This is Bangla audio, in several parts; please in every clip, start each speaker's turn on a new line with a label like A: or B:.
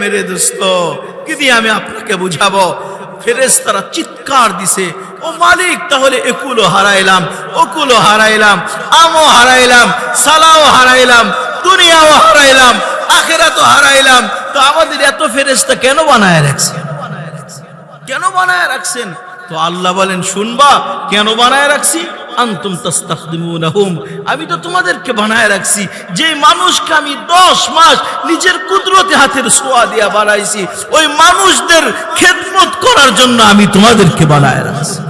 A: মেরে দোস্ত, কি আমি আপনাকে বুঝাবো? ফেরেশতারা চিৎকার দিছে, ও মালিক, তাহলে একুলো হারাইলাম ওকুলো হারাইলাম, আমও হারাইলাম, সালাও হারাইলাম, দুনিয়াও হারাইলাম, আখেরাতও হারাইলাম। তো আমাদের এত ফেরেশতা কেন বানায় রাখছেন? কেন বানায় রাখছেন? তো আল্লাহ বলেন, শুনবা, কেন বানায় রাখছি? আন্তুম তাস্তাখদিমুনাহুম। আমি তো তোমাদেরকে বানায় রাখছি। যে মানুষকে আমি দশ মাস নিজের কুদরতে হাতের সোয়া দিয়া বানাইছি, ওই মানুষদের খেদমত করার জন্য আমি তোমাদেরকে বানায় রাখছি।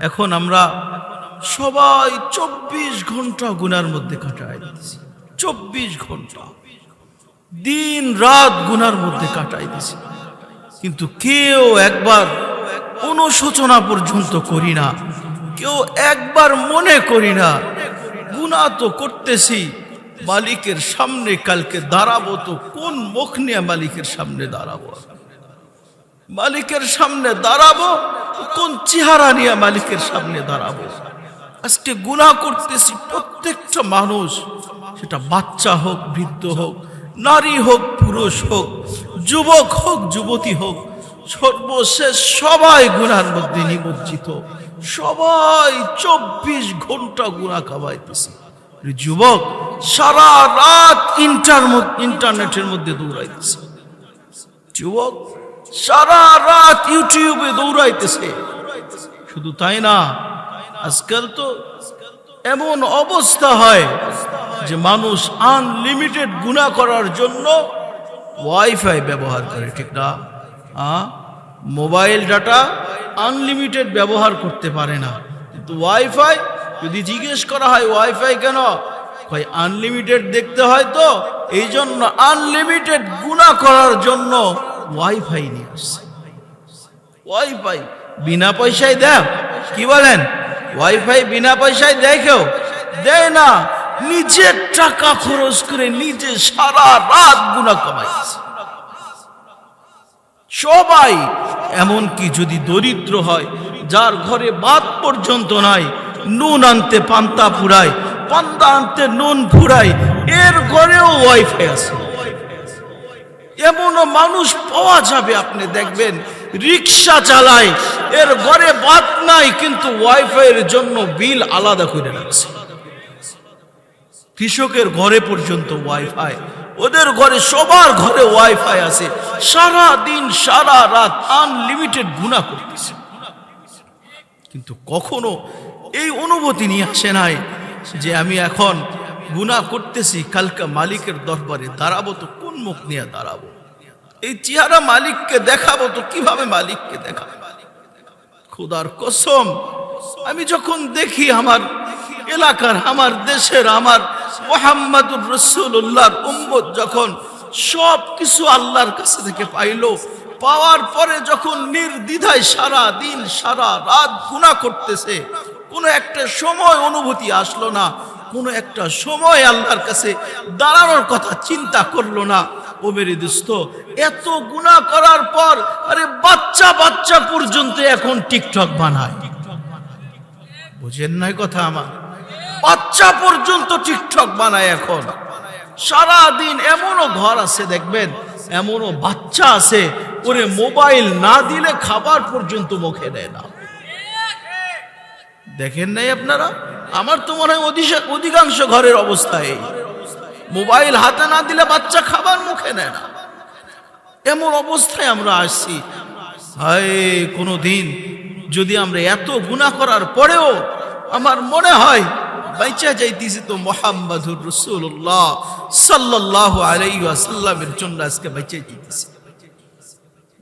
A: এখন আমরা সবাই চব্বিশ ঘণ্টা গুনার মধ্যে দিচ্ছি চব্বিশ ঘণ্টা। দিন রাত গুনার মধ্যে কাটাই দিছি। কিন্তু কেউ একবার অনুশোচনা পর্যন্ত করি না। কেউ একবার মনে করি না গুণা তো করতেছি। মালিকের সামনে কালকে দাঁড়াবো তো কোন মুখ নিয়ে মালিকের সামনে দাঁড়াবো? মালিকের সামনে দাঁড়াবো কোন চেহারা নিয়ে মালিকের সামনে দাঁড়াবো? আজকে গুনাহ করতেছি প্রত্যেকটা মানুষ, সেটা বাচ্চা হোক, বৃদ্ধ হোক, নারী হোক, পুরুষ হোক, যুবক হোক, যুবতী হোক, সর্বশেষ সবাই গুনার মধ্যে নিমজ্জিত। সবাই চব্বিশ ঘণ্টা গুণা খাওয়াইতেছে। যুবক, সারা রাত ইন্টার ইন্টারনেটের মধ্যে দৌড়াইতেছে। যুবক, সারা রাত ইউটিউবে দৌড়াইতেছে। শুধু তাই না, আজকাল তো এমন অবস্থা হয় যে মানুষ আনলিমিটেড গুণা করার জন্য ওয়াইফাই ব্যবহার করে, ঠিক না? হ্যাঁ মোবাইল ডাটা আনলিমিটেড ব্যবহার করতে পারে না। কিন্তু ওয়াইফাই, যদি জিজ্ঞেস করা হয় ওয়াইফাই কেন? ভাই আনলিমিটেড দেখতে হয় তো এই জন্য আনলিমিটেড গুণা করার জন্য ওয়াইফাই নিয়ে আসছে। ওয়াইফাই বিনা পয়সায় দেয়, কি বলেন? ওয়াইফাই বিনা পয়সায় দেয় কেউ? দেয় না নিজের টাকা খরচ করে নিজে সারা রাত গুণা কামাইছে। সবাই এমনকি যদি দরিদ্র হয়, যার ঘরে বাদ পর্যন্ত নাই, নুন আনতে পান্তা ফুরায়, পান্তা আনতে নুন ফুরায়, এর ঘরেও ওয়াইফাই আছে। এমনও মানুষ পাওয়া যাবে, আপনি দেখবেন, রিক্সা চালায়, এর ঘরে বাত নাই, কিন্তু ওয়াইফাইয়ের জন্য বিল আলাদা করে রাখছে। কৃষকের ঘরে পর্যন্ত ওয়াইফাই ওদের ঘরে, সবার ঘরে ওয়াইফাই আছে। সারা দিন সারা রাত আনলিমিটেড গুণা করতেছে। কিন্তু কখনো এই অনুভূতি নিয়ে আসে নাই যে আমি এখন গুণা করতেছি, কালকে মালিকের দরবারে দাঁড়াবো তো কোন মুখ নিয়ে দাঁড়াবো? এই চেহারা মালিককে দেখাবো তো কীভাবে মালিককে দেখাবো? খুদার কসম, আমি যখন দেখি আমার এলাকার, আমার দেশের, আমার মোহাম্মদুর রসুল্লাহর উম্মত যখন সব কিছু আল্লাহর কাছে থেকে পাইলো, পাওয়ার পরে যখন নির্দ্বিধায় সারা দিন, সারা রাত গুণা করতেছে, কোনো একটা সময় অনুভূতি আসলো না, কোনো একটা সময় আল্লাহর কাছে দাঁড়ানোর কথা চিন্তা করল না। ও মেরে দোস্ত, এত গুণা করার পর, আরে বাচ্চা বাচ্চা পর্যন্ত এখন টিকটক বানায়। বুঝেন নাই কথা আমার? বাচ্চা পর্যন্ত টিকটক বানায় এখন। সারা দিন এমনও ঘর আছে, দেখবেন, এমনও বাচ্চা আছে, ওরে মোবাইল না দিলে খাবার পর্যন্ত মুখে দেয় না। দেখেন নাই আপনারা? আমার তো মনে হয় অধিকাংশ ঘরের অবস্থা এই। মোবাইল হাতে না দিলে বাচ্চা খাবার মুখে নেয় না। এমন অবস্থায় আমরা আসছি। হায় কোনো দিন যদি আমরা এত গুণা করার পরেও আমার মনে হয় বাইচা যাইতেছি তো মোহাম্মদুর রসুল্লাহ সাল্লাহ আলাইসাল্লামের জন্য আজকে বাইচা যাইতেছি।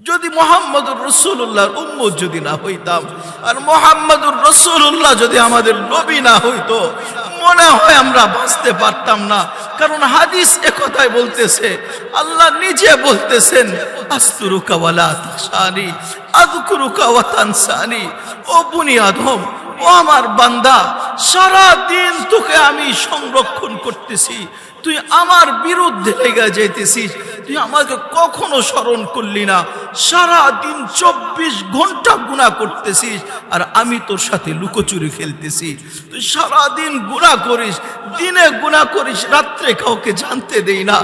A: যদি মোহাম্মদুর রসুল্লাহর উম্মত যদি না হইতাম, আর মোহাম্মদুর রসুল্লাহ যদি আমাদের নবী না হইতো, মনে হয় আমরা বাঁচতে পারতাম না। কারণ হাদিস একথায় বলতেছে, আল্লাহ নিজে বলতেছেন, আস্তুরুকা ওয়ালা তাসানি আদকুরুকা ও বুনি ও আমার বান্দা সারা দিন তোকে আমি সংরক্ষণ করতেছি। তুই আমার বিরুদ্ধে লেগে যাইতেছিস। তুই আমাকে কখনো স্মরণ করলি না। সারা দিন চব্বিশ ঘণ্টা গুণা করতেছিস আর আমি তোর সাথে লুকোচুরি খেলতেছি। তুই সারা দিন গুণা করিস, দিনে গুণা করিস, রাত্রে কাউকে জানতে দেই না।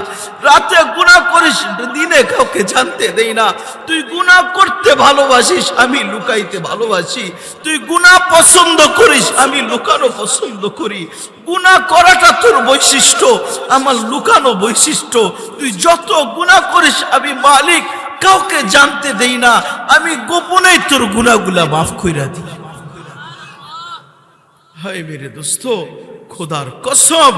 A: রাতে গুণা করিস, দিনে কাউকে জানতে দেই না। তুই গুণা করতে ভালোবাসিস, আমি লুকাইতে ভালোবাসি। তুই গুণা পছন্দ করিস, আমি লুকানো পছন্দ করি। গুণা করাটা তোর বৈশিষ্ট্য, আমার লুকানো বৈশিষ্ট্য। তুই যত গুণা করিস, আমি মালিক, কাউকে জানতে দেই না। আমি গোপনেই তোর গুণাগুলা মাফ কইরা দিই। হায় মেরে দোস্ত, খোদার কসম,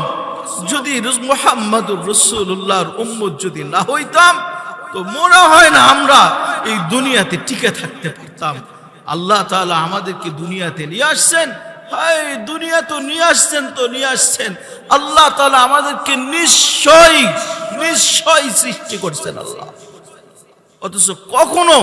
A: যদি মোহাম্মদুর রসুল্লাহর উম্মত যদি না হইতাম, তো মনে হয় না আমরা এই দুনিয়াতে টিকে থাকতে পারতাম। আল্লাহ তাআলা আমাদেরকে দুনিয়াতে নিয়ে আসছেন হায়, দুনিয়া তো নিয়ে আসছেন তো নিয়ে আসছেন। আল্লাহ তাআলা আমাদেরকে নিশ্চয়ই নিশ্চয়ই সৃষ্টি করছেন আল্লাহ। অথচ কখনো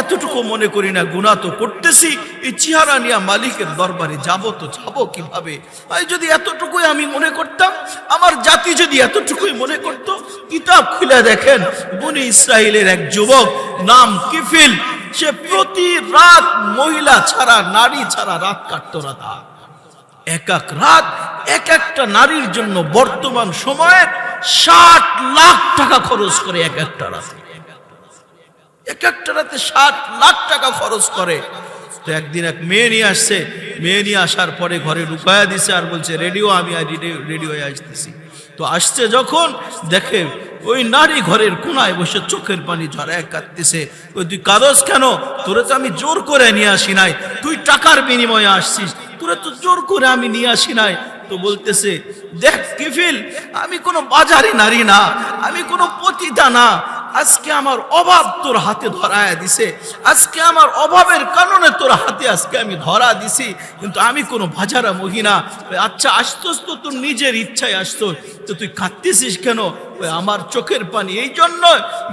A: এতটুকু মনে করি না গুণা তো করতেছি, এই চেহারা নিয়ে মালিকের দরবারে যাব তো যাব কীভাবে? এই যদি এতটুকুই আমি মনে করতাম, আমার জাতি যদি এতটুকুই মনে করত, কিতাব খুলে দেখেন, বনি ইসরায়েলের এক যুবক নাম কিফিল সে প্রতি রাত মহিলা ছাড়া, নারী ছাড়া রাত কাটত না তা। এক এক রাত, এক একটা নারীর জন্য বর্তমান সময়ে ষাট লাখ টাকা খরচ করে এক একটা রাতে। এক একটা রাতে ষাট লাখ টাকা খরচ করে। তো একদিন এক মেয়ে নিয়ে আসছে। মেয়ে নিয়ে আসার পরে ঘরে ঢুকায়া দিছে আর বলছে, রেডিও, আমি আর রেডিওয়ে আসতেছি। তো আসছে যখন, দেখে ওই নারী ঘরের কোনায় বসে চোখের পানি ঝরায় কাঁদতেছে। ওই তুই কাগজ কেন? তোরে তো আমি জোর করে নিয়ে আসি নাই। তুই টাকার বিনিময়ে আসছিস। তোরে তো জোর করে আমি নিয়ে আসি নাই। তো বলতেছে, দেখ, কিফিল, আমি কোনো বাজারে নারী না। আমি কোনো পতিতা না। আজকে আমার অভাব তোর হাতে ধরায় দিছে। আজকে আমার অভাবের কারণে তোর হাতে আজকে আমি ধরা দিছি। কিন্তু আমি কোনো বাজারা মহিনা। আচ্ছা আসতোস তো তোর নিজের ইচ্ছায় আসতো তো তুই কাঁদতেছিস কেন? আমার চোখের পানি এই জন্য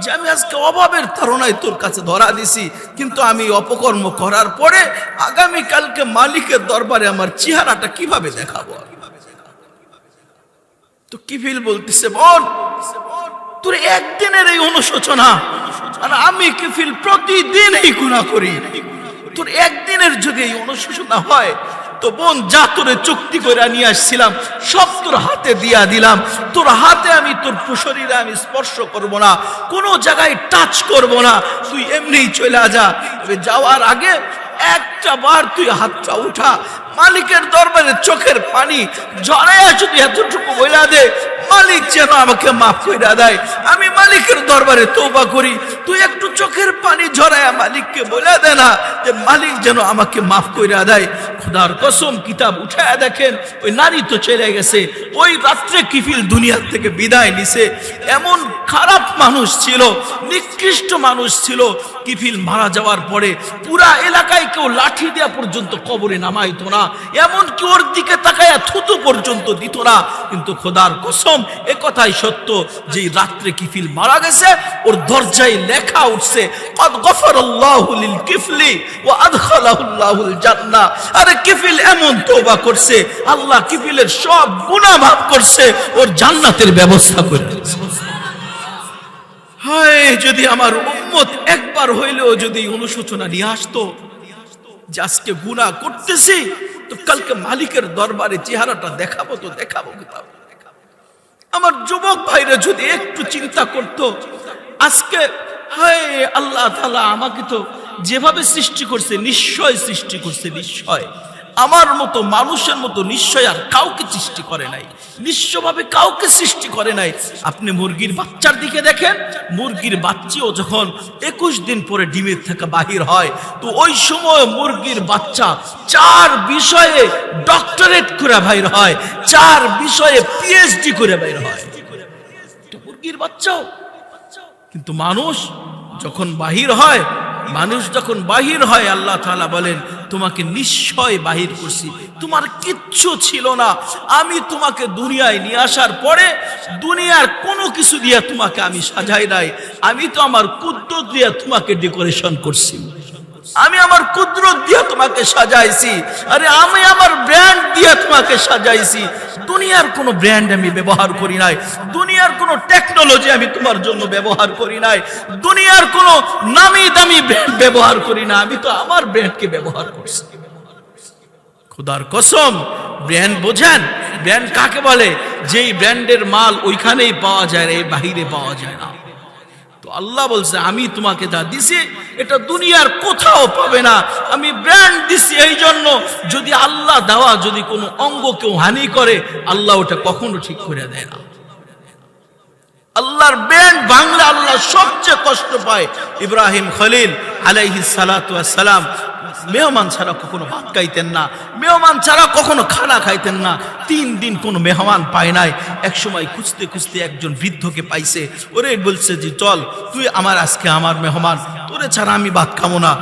A: যে আমি আজকে অভাবের ধারণায় তোর কাছে ধরা দিছি। কিন্তু আমি অপকর্ম করার পরে আগামী কালকে মালিকের দরবারে আমার চেহারাটা কীভাবে দেখাবো? তো কি ফিল বলতেছে বোন তোর একদিনের এই অনুশোচনা। আর আমি কিফিল প্রতিদিন এই গুণা করি। তোর একদিনের যদি এই অনুশোচনা হয়, তো বোন, যা তোরে চুক্তি করে নিয়ে আসছিলাম, সব তোর হাতে দিয়া দিলাম। তোর হাতে আমি তোর শরীরে আমি স্পর্শ করব না, কোনো জায়গায় টাচ করব না। তুই এমনিই চলে যা। যাওয়ার আগে একটা বার তুই হাতটা উঠা মালিকের দরবারে চোখের পানি জড়াইয়া যদি এতটুকু বইলা দে মালিক যেন আমাকে মাফ কইরা দেয়। আমি মালিকের দরবারে তৌবা করি, তুই একটু চোখের পানি ঝরায়া মালিককে বলে দে না যে মালিক যেন আমাকে মাফ কইরা দেয়। খোদার কসম, কিতাব উঠায়া দেখেন, ওই নারী তো চলে গেছে, ওই রাত্রে কিফিল দুনিয়ার থেকে বিদায় নিছে। এমন খারাপ মানুষ ছিল, নিকৃষ্ট মানুষ ছিল, কিফিল মারা যাওয়ার পরে পুরা এলাকায় কেউ লাঠি দেওয়া পর্যন্ত কবরে নামাইতো না। এমন কি ওর দিকে তাকায়া থুতু পর্যন্ত দিত না। কিন্তু খোদার কসম, এ কথাই সত্য যে রাত্রে কিফিল মারা গেছে, ওর দরজায় লেখা উঠছে, কদ গফরাল্লাহু লিল কিফলি ওয়া আদখালাহুল্লাহুল জান্নাহ। আরে কিফিল এমন তওবা করছে, আল্লাহ কিফিলের সব গুনাহ মাফ করছে, ওর জান্নাতের ব্যবস্থা করে দিয়েছে। হায়, যদি আমার উম্মত একবার হইলেও যদি অনুশোচনা নিয়ে আসতো যে আজকে গুণা করতেছি, তো কালকে মালিকের দরবারে চেহারাটা দেখাবো তো দেখাবো আমার যুবক ভাইরা যদি একটু চিন্তা করত, আজকে, হায় আল্লাহ তালা আমাকে তো যেভাবে সৃষ্টি করছে, নিশ্চয় সৃষ্টি করছে, নিশ্চয়। আমার মতো মানুষের মতো নিশ্চয় আর কাউকে সৃষ্টি করে নাই। নিশ্চয়ভাবে কাউকে সৃষ্টি করে নাই। আপনি মুরগির বাচ্চার দিকে দেখেন, মুরগির বাচ্চাও যখন একুশ দিন পরে ডিমের থেকে বাহির হয়, তো ওই সময় মুরগির বাচ্চা চার বিষয়ে ডক্টরেট করে বাইর হয়, চার বিষয়ে পিএইচডি করে বাইর হয়। মুরগির বাচ্চাও। কিন্তু মানুষ যখন বাহির হয় মানুষ যখন বাহির হয়, আল্লাহ তালা বলেন, তোমাকে নিশ্চয় বাহির করছি। তোমার কিচ্ছু ছিল না। আমি তোমাকে দুনিয়ায় নিয়ে আসার পরে দুনিয়ার কোনো কিছু দিয়ে তোমাকে আমি সাজাই নাই। আমি তো আমার কুদ্দত দিয়ে তোমাকে ডেকোরেশন করছি। আমি আমার কুদরত দিয়ে তোমাকে সাজাইছি। আরে, আমি আমার ব্র্যান্ড দিয়ে তোমাকে সাজাইছি। দুনিয়ার কোনো ব্র্যান্ড আমি ব্যবহার করি নাই। দুনিয়ার কোনো টেকনোলজি আমি তোমার জন্য ব্যবহার করি নাই। দুনিয়ার কোনো নামি দামি ব্র্যান্ড ব্যবহার করি না। আমি তো আমার ব্র্যান্ডকে ব্যবহার করছি। খুদার কসম ব্র্যান্ড বোঝেন? ব্র্যান্ড কাকে বলে? যেই ব্র্যান্ডের মাল ওইখানেই পাওয়া যায় এই বাহিরে পাওয়া যায় না। তো আল্লাহ বলছে, আমি তোমাকে যা দিছি এটা দুনিয়ার কোথাও পাবে না। আমি ব্র্যান্ড দিছি এই জন্য যদি আল্লাহ দেওয়া যদি কোনো অঙ্গ কেউ হানি করে, আল্লাহ ওটা কখনো ঠিক করে দেয় না। আল্লাহর ব্র্যান্ড বাংলা আল্লাহ সবচেয়ে কষ্ট পায়। ইব্রাহিম খলিল আলাইহিস সালাতু সালাম মেহমান ছাড়া কখনো ভাত খাইতেন না, মেহমান ছাড়া কখনো খানা খাইতেন না। তিন দিন কোনো মেহমান পায় নাই। এক সময় খুঁজতে খুঁজতে একজন বৃদ্ধকে পাইছে। ওরে বলছে যে, চল, তুই আমার আজকে আমার মেহমান, তোরে ছাড়া আমি ভাত খাব না।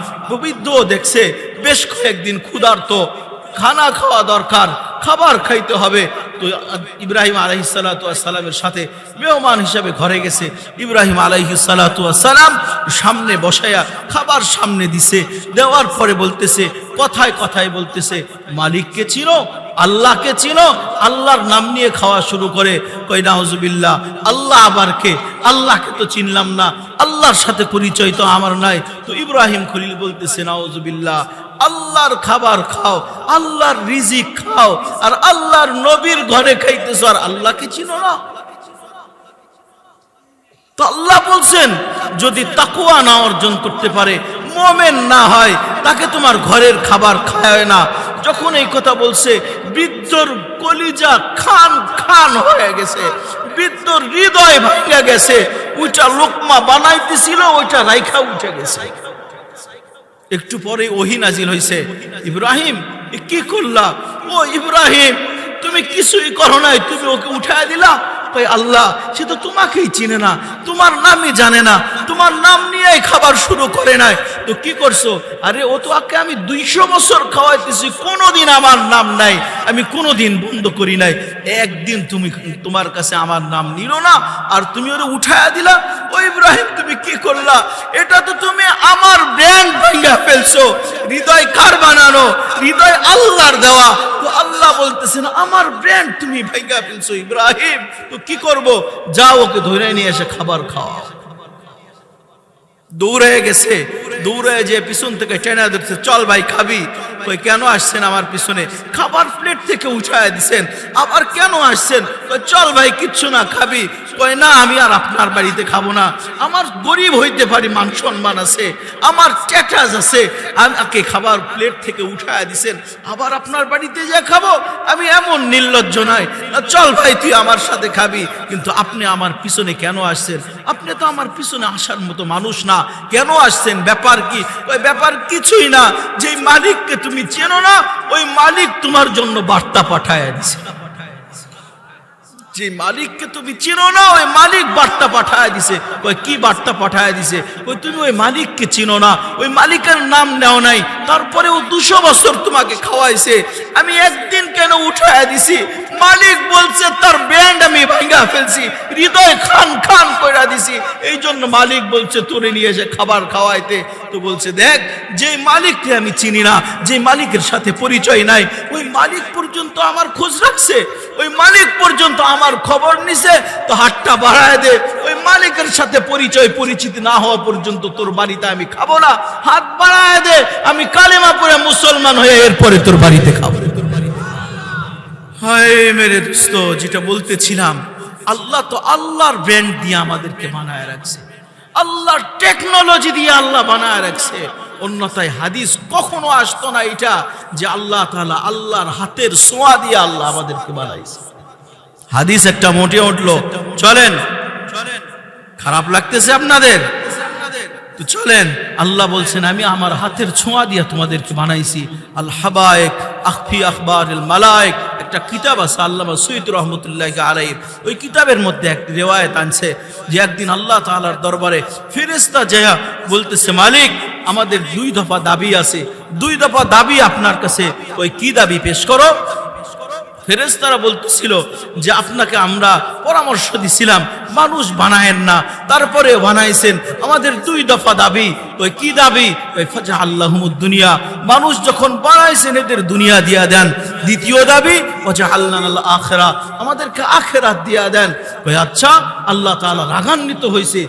A: বৃদ্ধ দেখছে, বেশ কয়েকদিন ক্ষুধার্ত, খানা খাওয়া দরকার। খাবার খাইতে হবে। তো ইব্রাহিম আলহি সালাতামের সাথে মেহমান হিসাবে ঘরে গেছে। ইব্রাহিম আলহি সালাতাম সামনে বসায়া খাবার সামনে দিছে। দেওয়ার পরে বলতেছে, কথায় কথায় বলতেছে, মালিককে চিনো আল্লাহকে চিনো, আল্লাহর নাম নিয়ে খাওয়া শুরু করে কই নাহজুবিল্লাহ আল্লাহ আবার কে? আল্লাহকে তো চিনলাম না, আল্লাহর সাথে পরিচয় তো আমার নাই। তো ইব্রাহিম খলিল বলতেছে নাহজুবিল্লাহ আল্লাহর খাবার খাও, আল্লাহর রিজিক খাও, আর আল্লাহর নবীর ঘরে খাইতেছো, আর আল্লাহকে চিনো না। তো আল্লাহ বলছেন, যদি তাকুয়া না অর্জন করতে পারে, মোমেন না হয়, তাকে তোমার ঘরের খাবার খায় না। যখন এই কথা বলছে, বৃদ্ধর কলিজা খান খান হয়ে গেছে, বৃদ্ধর হৃদয় ভাঙা গেছে, ওইটা লোকমা বানাইতেছিল, ওইটা রাইখা উঠে গেছে। একটু পরে ওহি নাজিল হয়েছে ইব্রাহিম কি করলা? ও ইব্রাহিম, তুমি কিছুই করো নাই, তুমি ওকে উঠায় দিলা? কই আল্লাহ, সে তো তোমাকেই চিনে না, তোমার নামই জানে না, তোমার নাম নিয়েই খাবার শুরু করে নাই। তো কি করছ? আরে, ও তো আকে আমি দুইশো বছর খাওয়াইতেছি, কোনোদিন আমার নাম নাই, আমি কোনোদিন বন্ধ করি নাই। একদিন তুমি তোমার কাছে আমার নাম নিল না, আর তুমি ওরে উঠায়া দিলা। ও ইব্রাহিম, তুমি কি করলা? এটা তো তুমি আমার ব্র্যান্ড ভাঙ্গা ফেলছো। হৃদয় কার বানানো? হৃদয় আল্লাহর দেওয়া। তো আল্লাহ বলতেছেন, আমার ব্র্যান্ড তুমি ভাঙ্গা ফেলছো ইব্রাহিম। তো কি করব? যা ওকে ধরে নিয়ে এসে খাবার খাওয়া দৌড়ে গেছে। দৌড়ে যে পিছন থেকে টেনে ধরছে চল ভাই খাবি। কই কেন আসছেন আমার পিছনে? খাবার প্লেট থেকে উঠায় দিছেন। আবার কেন আসছেন? কই চল ভাই কিচ্ছু না খাবি। কই না আমি আর আপনার বাড়িতে খাব না। আমার গরিব হইতে পারি মান সম্মান আছে। আমার স্ট্যাটাস আছে। আমাকে খাবার প্লেট থেকে উঠায় দিছেন। আবার আপনার বাড়িতে যা খাব আমি এমন নির্লজ্জ নয় না, চল ভাই তুই আমার সাথে খাবি। কিন্তু আপনি আমার পিছনে কেন আসছেন? আপনি তো আমার পিছনে আসার মতো মানুষ না। কেন আসছেন? ব্যাপার কি? ওই ব্যাপার কিছুই না। যেই মালিককে তুমি চেনো না, ওই মালিক তোমার জন্য বার্তা পাঠায় যে মালিককে তুমি চিনো না, ওই মালিক বার্তা পাঠায় দিছে। ওই কি বার্তা পাঠায় দিছে? ওই তুমি ওই মালিককে চিনো না, ওই মালিকের নাম নেও নাই। তারপরে ও দুশো বছর তোমাকে খাওয়াইছে। আমি একদিন কেন উঠায় দিছি? মালিক বলছে, তার ব্যান্ড আমি ভাঙ্গা ফেলছি, হৃদয় খান খান কইরা দিছি। এই জন্য মালিক বলছে, তোরে নিয়ে এসে খাবার খাওয়াইতে। তো বলছে, দেখ যে মালিককে আমি চিনি না যে মালিকের সাথে পরিচয় নাই, ওই মালিক পর্যন্ত আমার খোঁজ রাখছে, ওই মালিক পর্যন্ত আমার খবর নিছে, তো হাতটা বাড়ায় দে। ওই মালিকের সাথে পরিচয় পরিচিতি না হওয়া পর্যন্ত তোর বাড়িতে আমি খাব না। হাত বাড়ায় দে, আমি কালেমা পরে মুসলমান হয়ে এরপরে তোর বাড়িতে খাব। যেটা বলতেছিলাম, আল্লাহ তো আল্লাহর ব্র্যান্ড দিয়ে আমাদেরকে বানায় রাখছে। আল্লাহর টেকনোলজি দিয়ে আল্লাহ বানায় রাখছে। অন্যথায় হাদিস কখনো আসতো না এটা, যে আল্লাহ তাআলা আল্লাহর হাতের সোয়া দিয়ে আল্লাহ আমাদেরকে বানাইছে। হাদিস একটা মোটে উঠল। চলেন। খারাপ লাগতেছে আপনাদের? তো চলেন। আল্লাহ বলছেন, আমি আমার হাতের ছোঁয়া দিয়া তোমাদেরকে বানাইছি। আল হাবায়েক আখফি আখবার মালায়েক। একটা কিতাব আছে, আল্লামা সৈয়দ রহমতুল্লাহ আলাইর ওই কিতাবের মধ্যে একটি রেওয়ায়ত আনছে যে, একদিন আল্লাহ তাআলার দরবারে ফেরেস্তা জয়া বলতেছে, মালিক, আমাদের দুই দফা দাবি আছে। দুই দফা দাবি আপনার কাছে। ওই কি দাবি পেশ করো? ফেরেশতারা বলতেছিল যে আপনাকে আমরা পরামর্শ দিছিলাম। মানুষ বানায়েন না, তারপরে বানাইছেন। আমাদের দুই দফা দাবি, ওই কি দাবি? ওই ফাজা আল্লাহমুদ দুনিয়া মানুষ যখন বানাইছেন, এদের দুনিয়া দিয়া দেন। দ্বিতীয় দাবি ওজা আল্লাহ আখেরা। আমাদেরকে আখেরাত দিয়া দেন। ওই আচ্ছা আল্লাহ তাআলা রাগান্বিত হয়েছে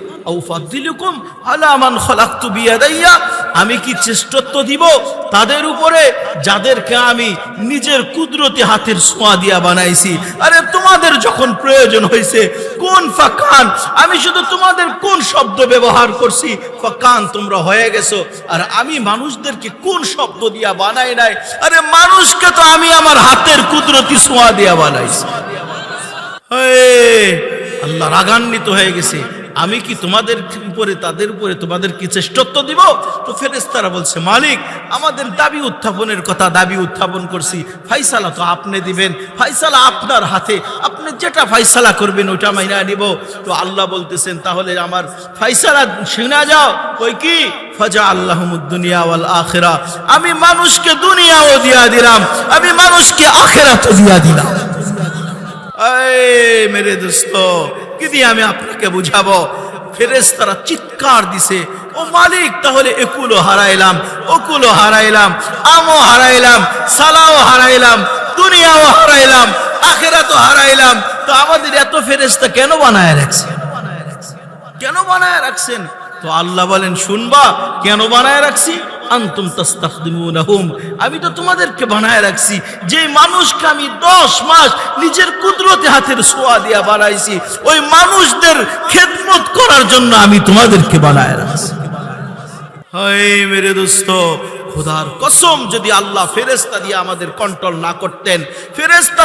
A: আমি কি শ্রেষ্ঠত্ব দিব? তাদের উপরে, যাদেরকে আমি নিজের কুদরতি হাতের সোয়া দিয়া বানাইছি। আরে, তোমাদের যখন প্রয়োজন হয়েছে কোন ফাকান, আমি শুধু তোমাদের কোন শব্দ ব্যবহার করছি? ফাকান, তোমরা হয়ে গেছো। আর আমি মানুষদেরকে কোন শব্দ দিয়া বানাই নাই? আরে মানুষকে তো আমি আমার হাতের কুদরতি সোয়া দিয়া বানাইছি। আল্লাহ রাগান্বিত হয়ে গেছে। আমি কি তোমাদের উপরে, তাদের উপরে তোমাদের কি শ্রেষ্ঠত্ব দিব? তো ফেরেস্তারা বলছে, মালিক, আমাদের দাবি উত্থাপনের কথা দাবি উত্থাপন করছি। ফাইসালা তো আপনি দিবেন, ফাইসালা আপনার হাতে। আপনি যেটা ফাইসালা করবেন ওটা মাইনা নিব। তো আল্লাহ বলতেছেন, তাহলে আমার ফাইসালা শুনা যাও। ওই কি? ফাজা আল্লাহমুদ্দুনিয়া ওয়াল আখেরা। আমি মানুষকে দুনিয়াও দিয়া দিলাম, আমি মানুষকে আখেরাতও দিয়া দিলাম। মেরে দোস্ত কি দিয়ে আমি আপনাকে বুঝাবো? ফেরেশতারা চিৎকার দিছে, ও মালিক, তাহলে একুলো হারাইলাম ওকুলো হারাইলাম, আমও হারাইলাম, সালাও হারাইলাম, দুনিয়াও হারাইলাম আখেরা তো হারাইলাম। তো আমাদের এত ফেরেশতা কেন বানায় রাখছে কেন বানায় রাখছেন? তো আল্লাহ বলেন, শুনবা, কেন বানায় রাখছি? আন্তুম আমি তো তোমাদেরকে বানায় রাখছি। যে মানুষকে আমি দশ মাস নিজের কুদরতে হাতের সোয়া দিয়া বানাইছি, ওই মানুষদের খেদমত করার জন্য আমি তোমাদেরকে বানায় রাখছি। হায় মেরে দোস্ত, খোদার কসম যদি আল্লাহ ফেরেস্তা দিয়ে আমাদের কন্ট্রোল না করতেন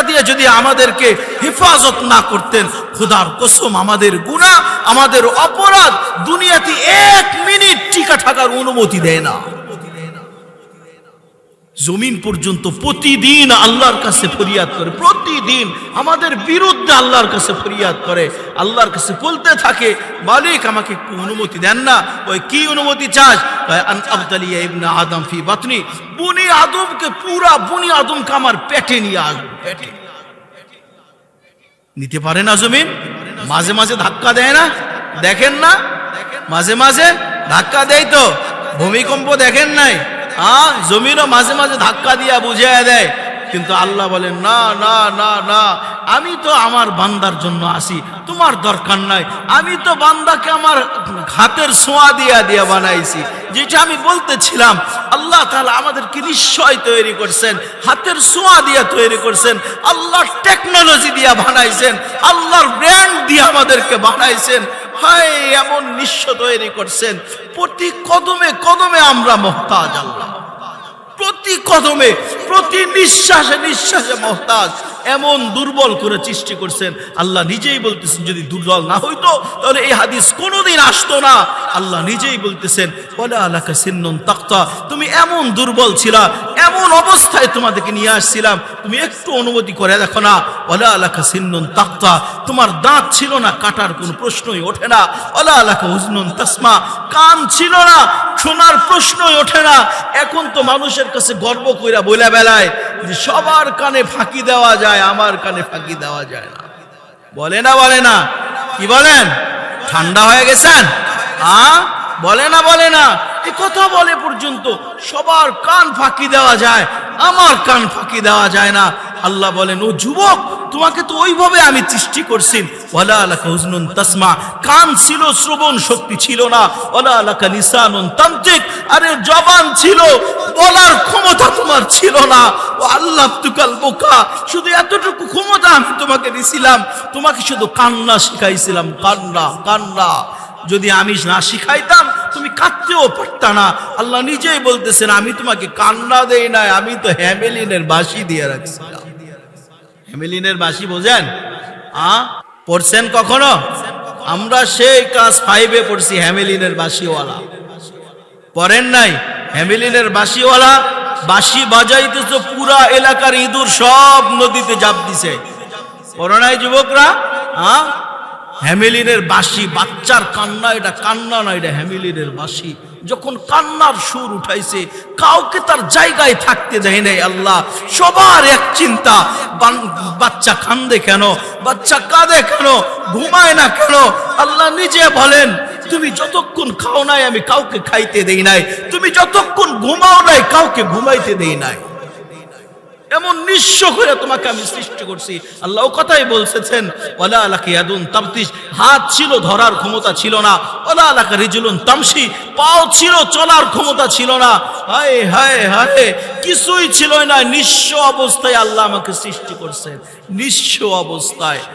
A: দিয়ে যদি আমাদেরকে হেফাজত না করতেন, খোদার কসম আমাদের গুণা আমাদের অপরাধ দুনিয়াতে এক মিনিট টিকা থাকার অনুমতি দেয় না। জমিন পর্যন্ত প্রতিদিন আল্লাহর কাছে ফরিয়াদ করে, প্রতিদিন আমাদের বিরুদ্ধে আল্লাহর কাছে ফরিয়াদ করে, আল্লাহর কাছে বলতে থাকে, মালিক আমাকে একটু অনুমতি দেন না। ওই কি অনুমতি চাস? ইবনে আদম ফি বাতনি। বুনি আদমকে পুরা বুনি আদমকে আমার পেটে নিয়ে আসব পেটে। নিতে পারে না জমিন? মাঝে মাঝে ধাক্কা দেয় না? দেখেন না? মাঝে মাঝে ধাক্কা দেয় তো। ভূমিকম্প দেখেন নাই? হ্যাঁ? জমিনও মাঝে মাঝে ধাক্কা দিয়া বুঝিয়ে দেয়। কিন্তু আল্লাহ বলেন, না না না না। আমি তো আমার বান্দার জন্য আসি তোমার দরকার নাই। আমি তো বান্দাকে আমার হাতের ছোঁয়া দিয়া দিয়া বানাইছি। যেটা আমি বলতেছিলাম, আল্লাহ তাআলা আমাদেরকে নিশ্চয় তৈরি করছেন। হাতের ছোঁয়া দিয়া তৈরি করছেন। আল্লাহর টেকনোলজি দিয়া বানাইছেন। আল্লাহর ব্র্যান্ড দিয়ে আমাদেরকে বানাইছেন। হায় এমন নিঃস্ব তৈরি করছেন। প্রতি কদমে কদমে আমরা মোহতাজ আল্লাহ। প্রতি কদমে প্রতি নিঃশ্বাসে নিঃশ্বাসে মহতাজ, এমন দুর্বল করে সৃষ্টি করছেন। আল্লাহ নিজেই বলতেছেন, যদি দুর্বল না হইতো, তাহলে এই হাদিস কোনোদিন আসতো না। আল্লাহ নিজেই বলতেছেন বলে আলাকা সিন্নন তাক্তা তুমি এমন দুর্বল ছিলা, এমন অবস্থায় তোমাদেরকে নিয়ে আসছিলাম, তুমি একটু অনুমতি করে দেখো না। ওলা আলাকা সিন্নন তাক্তা তোমার দাঁত ছিল না, কাটার কোনো প্রশ্নই ওঠে না। ওলা আলাকা হুজনুন তাসমা কান ছিল না, শোনার প্রশ্নই ওঠে না। এখন তো মানুষের কাছে গর্ব কইরা বলে বেলায় সবার কানে ফাঁকি দেওয়া যায়, আমার কানে ফাঁকি দেওয়া যায় না। বলে না বলে না। কি বলেন? ঠান্ডা হয়ে গেছেন? আ? বলে না বলে না। এ কথা বলে পর্যন্ত সবার কান ফাঁকি দেওয়া যায়, আমার কান ফাঁকি দেওয়া যায় না। আল্লাহ বলেন, ও যুবক, তোমাকে তো ওইভাবে আমি সৃষ্টি করছি। ওয়ালা আলাকা হুজনুন তাসমা। কান ছিল, শ্রবণ শক্তি ছিল না। ওলা আলাকা লিসানুন তান্ত্রিক। আরে, জবান ছিল, বলার ক্ষমতা তোমার ছিল না। ও আল্লাহ, তুকাল বোকা, শুধু এতটুকু ক্ষমতা আমি তোমাকে দিছিলাম। তোমাকে শুধু কান্না শিখাইছিলাম, কান্না কান্না। যদি আমি না শিখাইতাম, তুমি কাঁদতেও পারতা না। আল্লাহ নিজেই বলতেছেন, আমি তোমাকে কান্না দেই নাই, আমি তো হ্যামেলিনের বাসি দিয়ে রাখছিলাম। হ্যামেলিনের বাসি বোঝেন? আ? পড়ছেন কখনো? আমরা সেই ক্লাস ফাইভে পড়ছি হ্যামেলিনের বাসিওয়ালা। পড়েন নাই? হ্যামিলিনের বাসিওয়ালা? বাসি বাজাইতেছে পুরা এলাকার ইঁদুর, সব নদীতে জাপ দিছে। পড়ো নাই যুবকরা? হ্যাঁ হ্যামিলিনের বাসি, বাচ্চার কান্না, এটা কান্না না, এটা হ্যামিলিনের বাসি। যখন কান্নার সুর উঠাইছে, কাউকে তার জায়গায় থাকতে দেয় নাই আল্লাহ। সবার এক চিন্তা বাচ্চা কান্দে কেন? বাচ্চা কাঁদে কেন? ঘুমায় না কেন? আল্লাহ নিজে বলেন, তুমি যতক্ষণ খাও নাই, আমি কাউকে খাইতে দেই নাই। তুমি যতক্ষণ ঘুমাও নাই, কাউকে ঘুমাইতে দেই নাই। এমন নিঃস্ব করে তোমাকে আমি সৃষ্টি করছি। আল্লাহ কথাই বলছেন ওলা আলাকে ইয়াদুন তামতিস হাত ছিল, ধরার ক্ষমতা ছিল না। ওলা আলাকা রিজুলুন তামসি পাও ছিল, চলার ক্ষমতা ছিল না। হায় হায় হায়, কিছুই ছিল না। নিঃস্ব অবস্থায় আল্লাহ আমাকে সৃষ্টি করছেন। নিঃস্ব অবস্থায়।